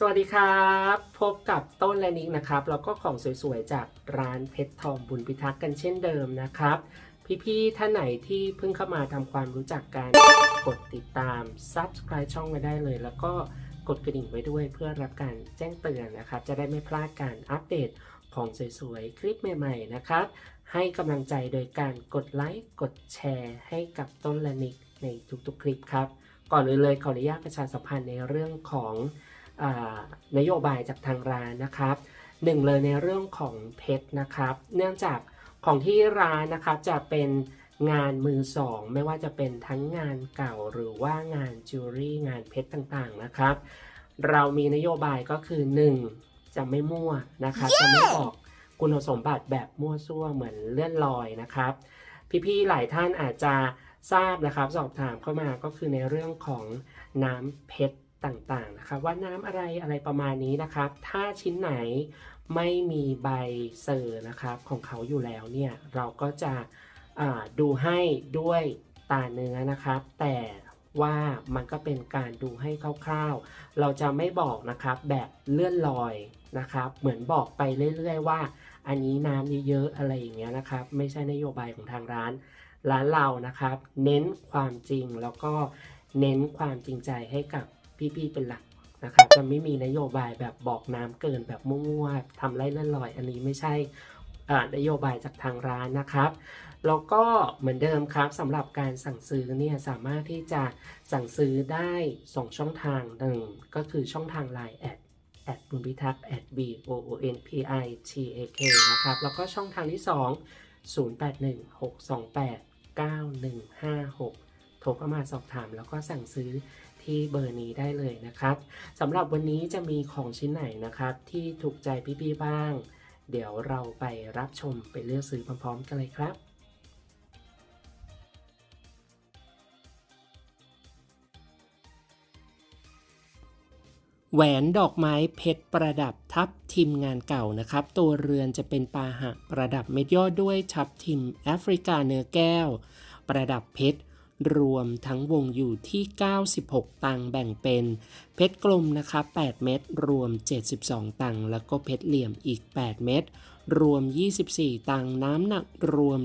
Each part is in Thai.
สวัสดีครับ พบกับต้นและนิกนะครับ แล้วก็ของสวยๆ จากร้านเพชรทองบุญพิทักษ์กันเช่นเดิมนะครับ พี่ๆ ท่านไหนที่เพิ่งเข้ามาทำความรู้จักกันกดติดตาม Subscribe ช่องไว้ได้เลย แล้วก็กดกระดิ่งไว้ด้วยเพื่อรับการแจ้งเตือนนะครับ จะได้ไม่พลาดการอัปเดตของสวยๆ คลิปใหม่ๆ นะครับ ให้กำลังใจโดยการกดไลค์กดแชร์ให้กับต้นและนิกในทุกๆ คลิปครับ ก่อนอื่นเลยขออนุญาตประชาสัมพันธ์ในเรื่องของ นโยบายจากทางร้านนะครับหนึ่งเลยในเรื่องของเพชรนะครับ เนื่องจากของที่ร้านนะครับจะเป็นงานมือสอง ไม่ว่าจะเป็นทั้งงานเก่าหรือว่างานจิวเวลรี่งานเพชรต่างๆนะครับ เรามีนโยบายก็คือ 1. จะไม่มั่วนะครับจะไม่บอกคุณสมบัติแบบมั่วซั่วเหมือนเลื่อนลอยนะครับ พี่ๆหลายท่านอาจจะทราบนะครับ สอบถามเข้ามาก็คือในเรื่องของน้ำเพชร ต่างๆนะครับว่าน้ำอะไรอะไรประมาณนี้นะครับ ถ้าชิ้นไหนไม่มีใบเซอร์นะครับของเขาอยู่แล้วเนี่ยเราก็จะดูให้ด้วยตาเนื้อนะครับ แต่ว่ามันก็เป็นการดูให้คร่าวๆ เราจะไม่บอกนะครับแบบเลื่อนลอยนะครับ เหมือนบอกไปเรื่อยๆว่า อันนี้น้ำเยอะๆอะไรอย่างเงี้ยนะครับ ไม่ใช่นโยบายของทางร้าน ร้านเรานะครับ เน้นความจริงแล้วก็เน้นความจริงใจให้กับ พี่ๆเป็นหลักนะครับจะไม่มีนโยบายแบบบอกน้ำเกินแบบมั่วๆทำไร่เลื่อนลอย อันนี้ไม่ใช่นโยบายจากทางร้านนะครับ แล้วก็เหมือนเดิมครับสำหรับการสั่งซื้อเนี่ยสามารถที่จะสั่งซื้อได้ 2 ช่องทางหนึ่งก็คือช่องทาง Line แอดแอดบุญพิทักษ์แอด b o o n p i t a k นะครับ แล้วก็ช่องทางที่ 2 0816289156 โทรเข้ามาสอบถามแล้วก็สั่งซื้อ ที่เบอร์นี้ได้เลยนะครับสำหรับวันนี้จะมีของชิ้นไหนนะครับ ที่ถูกใจพี่ๆบ้าง เดี๋ยวเราไปรับชมไปเลือกซื้อพร้อมๆ กันเลยครับแหวนดอกไม้เพชรประดับทับทิมงานเก่านะครับ ตัวเรือนจะเป็นปาหะประดับเม็ดยอดด้วยทับทิมแอฟริกาเนื้อแก้ว ประดับเพชร รวมทั้งวงอยู่ที่ 96 ตังแบ่งเป็น เพชรกลมนะคะ 8 เม็ดรวม 72 ตังแล้วก็เพชรเหลี่ยมอีก 8 เม็ดรวม 24 ตังน้ำหนักรวม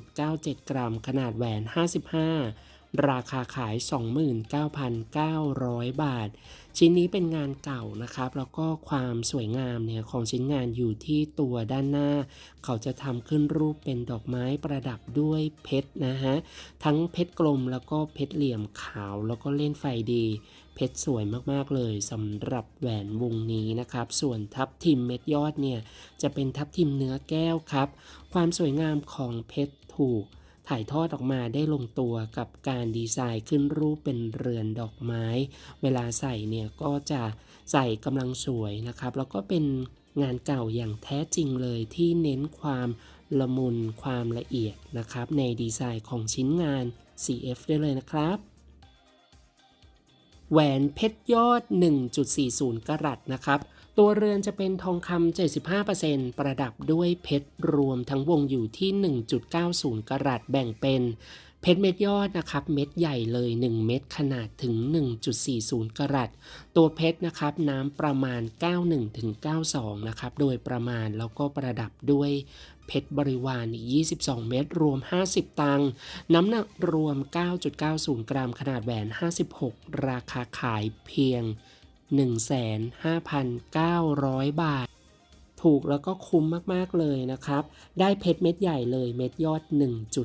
4.97 กรัม ขนาดแหวน 55 ราคาขาย 29,900 บาท ชิ้นนี้เป็นงานเก่านะครับ แล้วก็ความสวยงามเนี่ยของชิ้นงานอยู่ที่ตัวด้านหน้า เขาจะทำขึ้นรูปเป็นดอกไม้ประดับด้วยเพชรนะฮะ ทั้งเพชรกลมแล้วก็เพชรเหลี่ยมขาว แล้วก็เล่นไฟดี เพชรสวยมากๆเลยสำหรับแหวนวงนี้นะครับ ส่วนทับทิมเม็ดยอดเนี่ยจะเป็นทับทิมเนื้อแก้วครับ ความสวยงามของเพชรถูก ถ่ายทอดออกมาได้ลงตัวกับการดีไซน์ขึ้นรูปเป็นเรือนดอกไม้ เวลาใส่เนี่ยก็จะใส่กำลังสวยนะครับ แล้วก็เป็นงานเก่าอย่างแท้จริงเลยที่เน้นความละมุนความละเอียดนะครับ ในดีไซน์ของชิ้นงาน CF ได้เลยนะครับแหวนเพชรยอด 1.40 กรัตนะครับ ตัวเรือนจะเป็นทองคำ 75%ประดับด้วยเพชรรวมทั้งวงอยู่ที่ 1.90 กรัตแบ่งเป็น เพชรเม็ดยอดนะครับ เม็ดใหญ่เลย 1 เม็ดขนาดถึง 1.40 กรัตตัวเพชรนะครับน้ำประมาณ 91ถึง92 นะครับ โดยประมาณแล้วก็ประดับด้วยเพชรบริวารอีก22 เม็ดรวม 50 ตังค์น้ำหนักรวม 9.90 กรัม ขนาดแหวน 56 ราคาขายเพียง 15,900 บาท ถูกแล้วก็คุ้มมากๆเลยนะครับ ได้เพชรเม็ดใหญ่เลยเม็ดยอด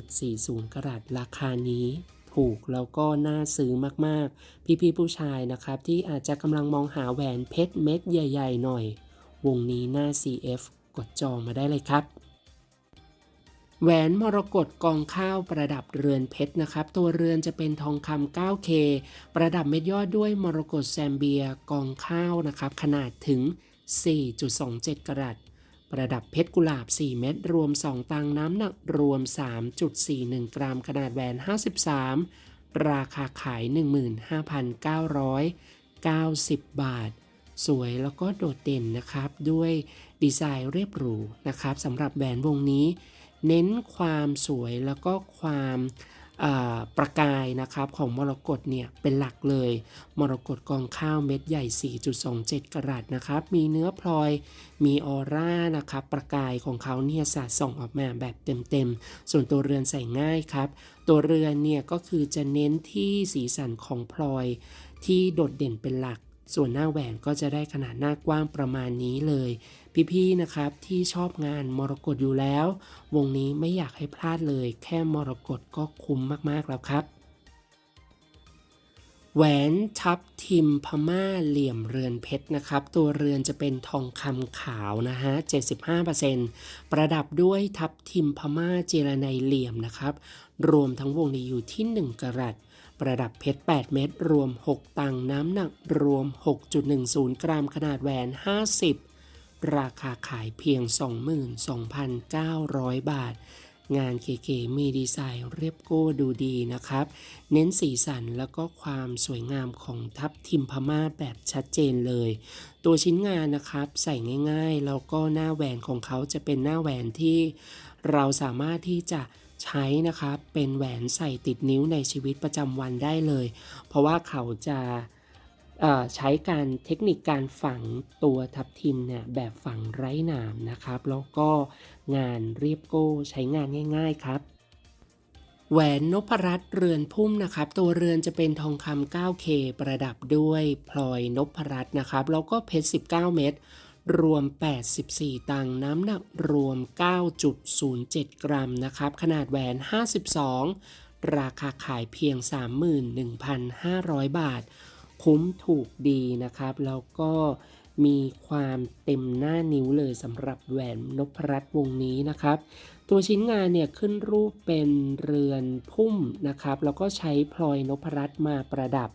1.40 กรัตราคานี้ถูกแล้วก็น่าซื้อมากๆ พี่ๆผู้ชายนะครับ ที่อาจจะกำลังมองหาแหวนเพชรเม็ดใหญ่ ๆ หน่อย วงนี้หน้า CF กดจองมาได้เลยครับ แหวนมรกตกองข้าวประดับเรือนเพชรนะครับ ตัวเรือนจะเป็นทองคำ 9K ประดับเม็ดยอดด้วยมรกตแซมเบียกองข้าวนะครับ ขนาดถึง 4.27 กรัตประดับเพชรกุหลาบ 4 เม็ดรวม 2 ตังน้ำหนักรวม 3.41 กรัม ขนาดแหวน 53 ราคาขาย 15,990 บาท สวยแล้วก็โดดเด่นนะครับ ด้วยดีไซน์เรียบหรูนะครับสำหรับแหวนวงนี้ เน้นความสวยแล้วก็ความประกายนะครับของมรกตเนี่ยเป็นหลักเลย มรกตกองข้าวเม็ดใหญ่ 4.27 กรัตนะครับ มีเนื้อพลอยมีออร่านะครับประกายของเขาเนี่ยสาดส่องออกมาแบบเต็มๆ ส่วนตัวเรือนใส่ง่ายครับ ตัวเรือนเนี่ยก็คือจะเน้นที่สีสันของพลอยที่โดดเด่นเป็นหลัก ส่วนหน้าแหวนก็จะได้ขนาดหน้ากว้างประมาณนี้เลย พี่ๆนะครับที่ชอบงานมรกตอยู่แล้ว วงนี้ไม่อยากให้พลาดเลย แค่มรกตก็คุ้มมากๆแล้วครับแหวนทับทิมพม่าเหลี่ยมเรือนเพชรนะครับ ตัวเรือนจะเป็นทองคำขาวนะฮะ 75%ประดับด้วยทับทิมพม่าเจรไนเหลี่ยมนะครับ รวมทั้งวงนี้อยู่ที่ 1กรัต ประดับเพชร 8 เม็ดรวม 6 ตังค์น้ำหนักรวม 6.10 กรัมขนาดแหวน 50 ราคาขายเพียง 22,900 บาท งานเก๋ๆมีดีไซน์เรียบโก้ดูดีนะครับ เน้นสีสันแล้วก็ความสวยงามของทับทิมพม่าแบบชัดเจนเลย ตัวชิ้นงานนะครับใส่ง่ายๆ แล้วก็หน้าแหวนของเขาจะเป็นหน้าแหวนที่ เราสามารถที่จะ ใช้นะครับเป็นแหวนใส่ติดนิ้วในชีวิตประจำวันได้เลย เพราะว่าเขาจะใช้การเทคนิคการฝังตัวทับทิมเนี่ยแบบฝังไร้หนามนะครับ แล้วก็งานเรียบโก้ใช้งานง่าย ๆครับ แหวนนพรัตน์เรือนพุ่มนะครับ ตัวเรือนจะเป็นทองคำ 9K ประดับด้วยพลอยนพรัตน์นะครับ แล้วก็เพชร 19 เม็ด รวม 84 ตังน้ำหนักรวม 9.07 กรัมนะครับ ขนาดแหวน 52 ราคาขายเพียง 31,500 บาท คุ้มถูกดีนะครับ แล้วก็มีความเต็มหน้านิ้วเลยสำหรับแหวนนพรัตน์วงนี้นะครับ ตัวชิ้นงานเนี่ยขึ้นรูปเป็นเรือนพุ่มนะครับ แล้วก็ใช้พลอยนพรัตน์มาประดับ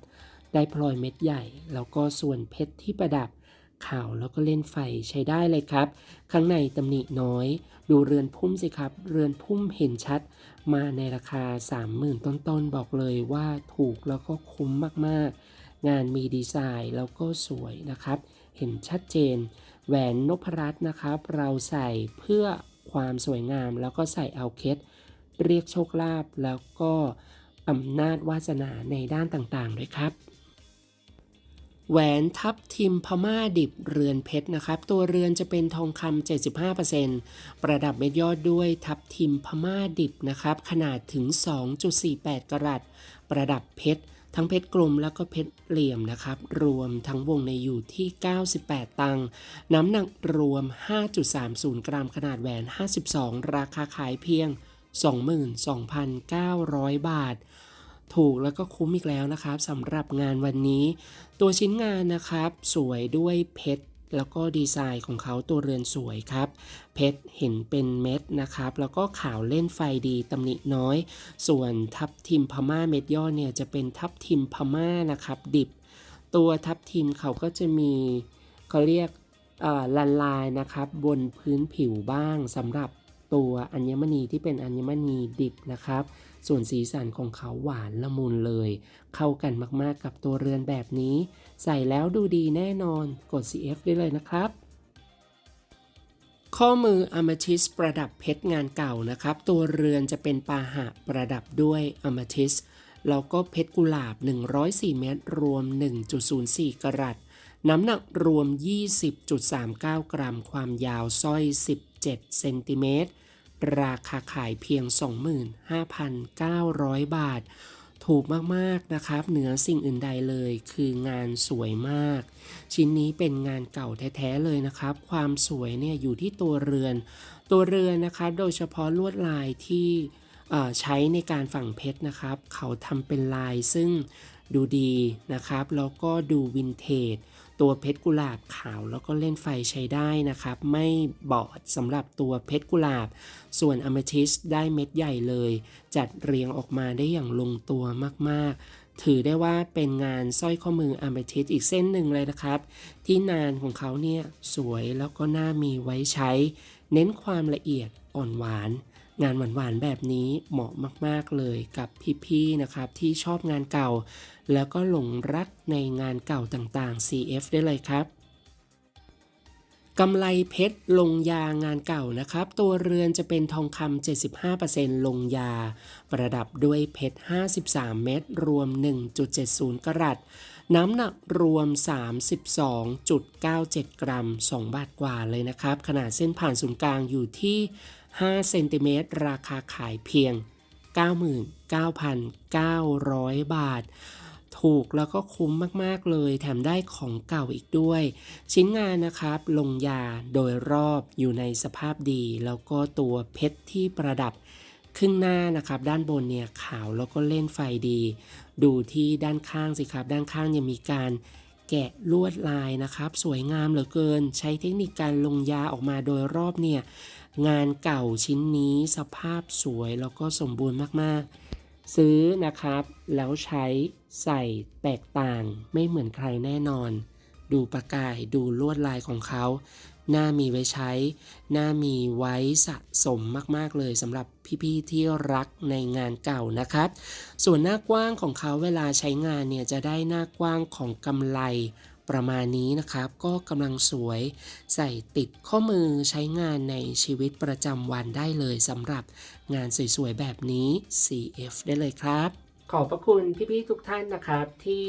ได้พลอยเม็ดใหญ่ แล้วก็ส่วนเพชรที่ประดับ ขาวแล้วก็เล่นไฟใช้ได้เลยครับ ข้างในตำหนิน้อย ดูเรือนพุ่มสิครับ เรือนพุ่มเห็นชัด มาในราคา 30,000 ต้นๆ บอกเลยว่าถูกแล้วก็คุ้มมากๆ งานมีดีไซน์แล้วก็สวยนะครับ เห็นชัดเจน แหวนนพรัตน์นะครับ เราใส่เพื่อความสวยงามแล้วก็ใส่เอาเคสเรียกโชคลาภแล้วก็อำนาจวาสนาในด้านต่างๆ ด้วยครับ แหวนทับทิมพม่าดิบเรือนเพชรนะครับ ตัวเรือนจะเป็นทองคำ75%ประดับเม็ดยอดด้วยทับทิมพม่าดิบนะครับ ขนาดถึง 2.48 กรัต ประดับเพชร ทั้งเพชรกลมแล้วก็เพชรเหลี่ยมนะครับ รวมทั้งวงในอยู่ที่ 98 ตังค์น้ำหนักรวม 5.30 กรัม ขนาดแหวน 52 ราคาขายเพียง 22,900 บาท ถูกแล้วก็คุ้มอีกแล้วนะครับสำหรับงานวันนี้ ตัวชิ้นงานนะครับ สวยด้วยเพชรแล้วก็ดีไซน์ของเขาตัวเรือนสวยครับ เพชรเห็นเป็นเม็ดนะครับ แล้วก็ขาวเล่นไฟดีตำหนิน้อย ส่วนทับทิมพม่าเม็ดยอเนี่ยจะเป็นทับทิมพม่านะครับ ดิบ ตัวทับทิมเขาก็จะมีเขาเรียกเออลันลายนะครับ บนพื้นผิวบ้างสำหรับตัวอัญมณีที่เป็นอัญมณีดิบนะครับ ส่วนสีสันของเขาหวานละมุนเลย เข้ากันมากๆกับตัวเรือนแบบนี้ ใส่แล้วดูดีแน่นอน กด CF ได้เลยนะครับ ข้อมืออม t ทิสประดับเพชรงานเก่านะครับ ตัวเรือนจะเป็นปาหะประดับด้วยอม t ทิสแล้วก็เพชรกุหลาบ 104 เม็ดรวม 1.04 กรัตน้ำหนักรวม 20.39 กรัม ความยาวสร้อย 17 เซนติเมตร ราคาขายเพียง 25,900 บาท ถูกมากๆนะครับ เหนือสิ่งอื่นใดเลยคืองานสวยมาก ชิ้นนี้เป็นงานเก่าแท้ๆเลยนะครับ ความสวยเนี่ยอยู่ที่ตัวเรือน ตัวเรือนนะครับโดยเฉพาะลวดลายที่ใช้ในการฝังเพชรนะครับ เขาทำเป็นลายซึ่ง ดูดีนะครับ แล้วก็ดูวินเทจ ตัวเพชรกุหลาบขาวแล้วก็เล่นไฟใช้ได้นะครับ ไม่บอดสำหรับตัวเพชรกุหลาบ ส่วนอ m มทิสได้เม็ดใหญ่เลย จัดเรียงออกมาได้อย่างลงตัวมากๆ ถือได้ว่าเป็นงานสร้อยข้อมืออ m ม t ทิสอีกเส้นหนึ่งเลยนะครับ ที่นานของเขาเนี่ยสวยแล้วก็น่ามีไว้ใช้ เน้นความละเอียดอ่อนหวาน งานหวานๆแบบนี้เหมาะมากๆเลยกับพี่ๆนะครับที่ชอบงานเก่า แล้วก็หลงรักในงานเก่าต่างๆ CF ได้เลยครับ กำไรเพชรลงยางานเก่านะครับ ตัวเรือนจะเป็นทองคำ75%ลงยา ประดับด้วยเพชร 53 เม็ดรวม 1.70 กรัตน้ำหนักรวม 32.97 กรัม 2 บาทกว่าเลยนะครับ ขนาดเส้นผ่านศูนย์กลางอยู่ที่ 5 เซนติเมตร ราคาขายเพียง 99,900 บาท ถูกแล้วก็คุ้มมากๆเลย แถมได้ของเก่าอีกด้วย ชิ้นงานนะครับ ลงยาโดยรอบอยู่ในสภาพดี แล้วก็ตัวเพชรที่ประดับครึ่งหน้านะครับด้านบนเนี่ยขาวแล้วก็เล่นไฟดี ดูที่ด้านข้างสิครับ ด้านข้างยังมีการแกะลวดลายนะครับ สวยงามเหลือเกิน ใช้เทคนิคการลงยาออกมาโดยรอบเนี่ยงานเก่าชิ้นนี้สภาพสวยแล้วก็สมบูรณ์มากๆ ซื้อนะครับ แล้วใช้ใส่แตกต่างไม่เหมือนใครแน่นอน ดูประกายดูลวดลายของเขาน่ามีไว้ใช้น่ามีไว้สะสมมากๆเลยสำหรับพี่ ๆ ที่รักในงานเก่านะครับ ส่วนหน้ากว้างของเขาเวลาใช้งานเนี่ยจะได้หน้ากว้างของกำไล ประมาณนี้นะครับก็กำลังสวยใส่ติดข้อมือใช้งานในชีวิตประจำวันได้เลยสำหรับงานสวยๆแบบนี้ CF ได้เลยครับ ขอบพระคุณพี่ๆทุกท่านนะครับที่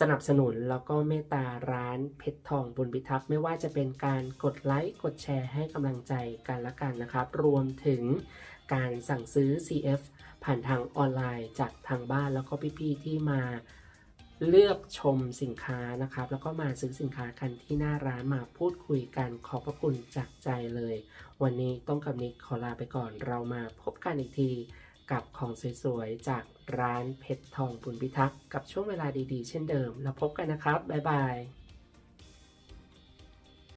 สนับสนุนแล้วก็เมตตาร้านเพชรทองบุญพิทักษ์ไม่ว่าจะเป็นการกดไลค์กดแชร์ให้กำลังใจกันละกันนะครับ รวมถึงการสั่งซื้อ CF ผ่านทางออนไลน์จากทางบ้านแล้วก็พี่ๆที่มา เลือกชมสินค้านะครับ แล้วก็มาซื้อสินค้ากันที่หน้าร้านมาพูดคุยกันขอบพระคุณจากใจเลย วันนี้ต้องกับนิกขอลาไปก่อนเรามาพบกันอีกทีกับของสวยๆ จากร้านเพชรทองบุญพิทักษ์กับช่วงเวลาดีๆ เช่นเดิม แล้วพบกันนะครับ บ๊ายบาย